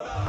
you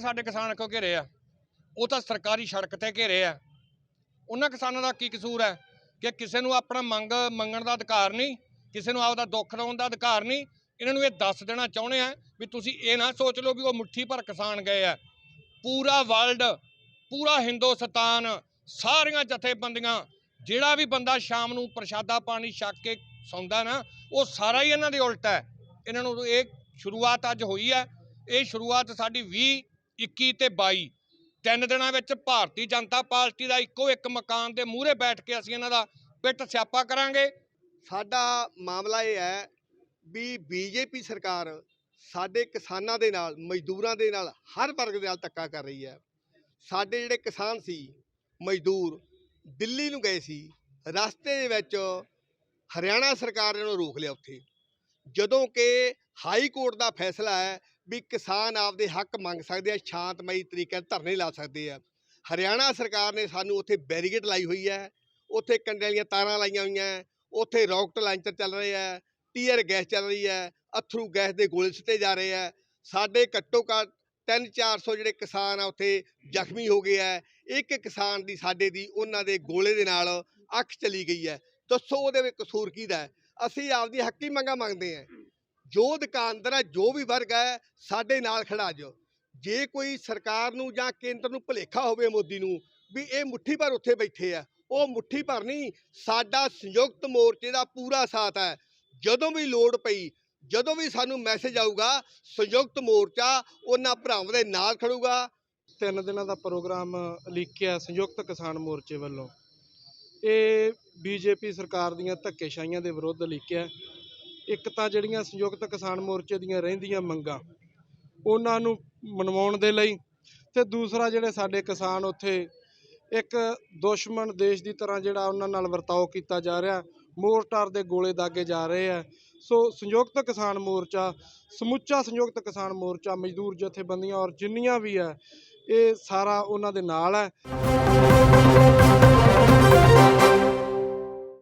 ਇਹਨਾਂ ਸਾਡੇ ਕਿਸਾਨ ਕਿਉਂ ਘੇਰੇ ਆ। ਉਹ ਤਾਂ ਸਰਕਾਰੀ ਸੜਕ ਤੇ ਘੇਰੇ ਆ। ਉਹਨਾਂ ਕਿਸਾਨਾਂ ਦਾ ਕੀ ਕਸੂਰ ਹੈ ਕਿ ਕਿਸੇ ਨੂੰ ਆਪਣਾ ਮੰਗ, ਮੰਗਣ ਦਾ ਅਧਿਕਾਰ ਨਹੀਂ, ਕਿਸੇ ਨੂੰ ਆਪਦਾ ਦੁੱਖ ਲਾਉਣ ਦਾ ਅਧਿਕਾਰ ਨਹੀਂ। ਇਹਨਾਂ ਨੂੰ ਇਹ ਦੱਸ ਦੇਣਾ ਚਾਹੁੰਦੇ ਆ ਵੀ ਤੁਸੀਂ ਇਹ ਨਾ ਸੋਚ ਲਓ ਵੀ ਉਹ ਮੁੱਠੀ ਭਰ ਕਿਸਾਨ ਗਏ ਆ। ਪੂਰਾ ਵਰਲਡ ਪੂਰਾ ਹਿੰਦੁਸਤਾਨ, ਸਾਰੀਆਂ ਜਥੇਬੰਦੀਆਂ, ਜਿਹੜਾ ਵੀ ਬੰਦਾ ਸ਼ਾਮ ਨੂੰ ਪ੍ਰਸ਼ਾਦਾ ਪਾਣੀ ਛਕ ਕੇ ਸੌਂਦਾ ਨਾ, ਉਹ ਸਾਰਾ ਹੀ ਇਹਨਾਂ ਦੇ ਉਲਟ ਹੈ। ਇਹਨਾਂ ਨੂੰ ਇਹ ਸ਼ੁਰੂਆਤ ਅੱਜ ਹੋਈ ਹੈ। ਇਹ ਸ਼ੁਰੂਆਤ ਸਾਡੀ 20 21 ਤੇ 22 ਤਿੰਨ ਦਿਨਾਂ ਵਿੱਚ ਭਾਰਤੀ ਜਨਤਾ ਪਾਰਟੀ ਦਾ ਇੱਕੋ ਇੱਕ ਮਕਾਨ ਦੇ ਮੂਹਰੇ ਬੈਠ ਕੇ ਅਸੀਂ ਇਹਨਾਂ ਦਾ ਪਿੱਟ ਸਿਆਪਾ ਕਰਾਂਗੇ। ਸਾਡਾ ਮਾਮਲਾ ਇਹ ਹੈ ਵੀ ਬੀਜੇਪੀ ਸਰਕਾਰ ਸਾਡੇ ਕਿਸਾਨਾਂ ਦੇ ਨਾਲ, ਮਜ਼ਦੂਰਾਂ ਦੇ ਨਾਲ ਹਰ ਵਰਗ ਦੇ ਨਾਲ ਧੱਕਾ ਕਰ ਰਹੀ ਹੈ। ਸਾਡੇ ਜਿਹੜੇ ਕਿਸਾਨ ਸੀ, ਮਜ਼ਦੂਰ ਦਿੱਲੀ ਨੂੰ ਗਏ ਸੀ, ਰਸਤੇ ਦੇ ਵਿੱਚ ਹਰਿਆਣਾ ਸਰਕਾਰ ਨੇ ਉਹਨੂੰ ਰੋਕ ਲਿਆ ਉੱਥੇ। ਜਦੋਂ ਕਿ ਹਾਈ ਕੋਰਟ ਦਾ ਫੈਸਲਾ ਹੈ ਵੀ ਕਿਸਾਨ ਆਪਦੇ ਹੱਕ ਮੰਗ ਸਕਦੇ ਆ ਸ਼ਾਂਤਮਈ ਤਰੀਕੇ ਨਾਲ ਧਰਨੇ ਲਾ ਸਕਦੇ ਆ। ਹਰਿਆਣਾ ਸਰਕਾਰ ਨੇ ਸਾਨੂੰ ਉੱਥੇ ਬੈਰੀਗੇਡ ਲਾਈ ਹੋਈ ਹੈ, ਉੱਥੇ ਕੰਡੇ ਵਾਲੀਆਂ ਤਾਰਾਂ ਲਾਈਆਂ ਹੋਈਆਂ ਉੱਥੇ ਰੌਕਟ ਲਾਂਚਰ ਚੱਲ ਰਹੇ ਆ ਟੀਅਰ ਗੈਸ ਚੱਲ ਰਹੀ ਹੈ, ਅਥਰੂ ਗੈਸ ਦੇ ਗੋਲੇ ਸਿੱਟੇ ਜਾ ਰਹੇ ਆ ਸਾਡੇ ਘੱਟੋ ਘੱਟ 3-400 ਜਿਹੜੇ ਕਿਸਾਨ ਆ, ਉੱਥੇ ਜ਼ਖਮੀ ਹੋ ਗਏ ਆ ਇੱਕ ਕਿਸਾਨ ਦੀ ਸਾਡੇ ਦੀ ਉਹਨਾਂ ਦੇ ਗੋਲੇ ਦੇ ਨਾਲ ਅੱਖ ਚਲੀ ਗਈ ਹੈ। ਦੱਸੋ ਉਹਦੇ ਵਿੱਚ ਕਸੂਰ ਕਿਹਦਾ ਹੈ? ਅਸੀਂ ਆਪਦੀ ਹੱਕੀ ਮੰਗਾਂ ਮੰਗਦੇ ਆ ਜੋ ਦੁਕਾਨਦਾਰ ਹੈ, ਜੋ ਵੀ ਵਰਗ ਹੈ, ਸਾਡੇ ਨਾਲ ਖੜਾ ਜੋ ਜੇ ਕੋਈ ਸਰਕਾਰ ਨੂੰ ਜਾਂ ਕੇਂਦਰ ਨੂੰ ਭੁਲੇਖਾ ਹੋਵੇ ਮੋਦੀ ਨੂੰ ਵੀ ਇਹ ਮੁੱਠੀ ਭਰ ਉੱਥੇ ਬੈਠੇ ਆ, ਉਹ ਮੁੱਠੀ ਭਰ ਨਹੀਂ, ਸਾਡਾ ਸੰਯੁਕਤ ਮੋਰਚੇ ਦਾ ਪੂਰਾ ਸਾਥ ਹੈ। ਜਦੋਂ ਵੀ ਲੋੜ ਪਈ, ਜਦੋਂ ਵੀ ਸਾਨੂੰ ਮੈਸੇਜ ਆਊਗਾ, ਸੰਯੁਕਤ ਮੋਰਚਾ ਉਹਨਾਂ ਭਰਾਵਾਂ ਦੇ ਨਾਲ ਖੜੂਗਾ। ਤਿੰਨ ਦਿਨਾਂ ਦਾ ਪ੍ਰੋਗਰਾਮ ਲਿਖਿਆ ਸੰਯੁਕਤ ਕਿਸਾਨ ਮੋਰਚੇ ਵੱਲੋਂ। ਇਹ ਬੀਜੇਪੀ ਸਰਕਾਰ ਦੀਆਂ ਧੱਕੇਸ਼ਾਹੀਆਂ ਦੇ ਵਿਰੁੱਧ ਲਿਖਿਆ ਇੱਕ ਤਾਂ ਜਿਹੜੀਆਂ ਸੰਯੁਕਤ ਕਿਸਾਨ ਮੋਰਚੇ ਦੀਆਂ ਰਹਿੰਦੀਆਂ ਮੰਗਾਂ, ਉਹਨਾਂ ਨੂੰ ਮਨਵਾਉਣ ਦੇ ਲਈ ਤੇ ਦੂਸਰਾ ਜਿਹੜੇ ਸਾਡੇ ਕਿਸਾਨ ਉੱਥੇ ਇੱਕ ਦੁਸ਼ਮਣ ਦੇਸ਼ ਦੀ ਤਰ੍ਹਾਂ ਜਿਹੜਾ ਉਹਨਾਂ ਨਾਲ ਵਰਤਾਓ ਕੀਤਾ ਜਾ ਰਿਹਾ, ਮੋਰਟਾਰ ਦੇ ਗੋਲੇ ਦਾਗੇ ਜਾ ਰਹੇ ਆ। ਸੋ ਸੰਯੁਕਤ ਕਿਸਾਨ ਮੋਰਚਾ, ਸਮੁੱਚਾ ਸੰਯੁਕਤ ਕਿਸਾਨ ਮੋਰਚਾ, ਮਜ਼ਦੂਰ ਜਥੇਬੰਦੀਆਂ ਔਰ ਜਿੰਨੀਆਂ ਵੀ ਹੈ ਇਹ ਸਾਰਾ ਉਹਨਾਂ ਦੇ ਨਾਲ ਹੈ।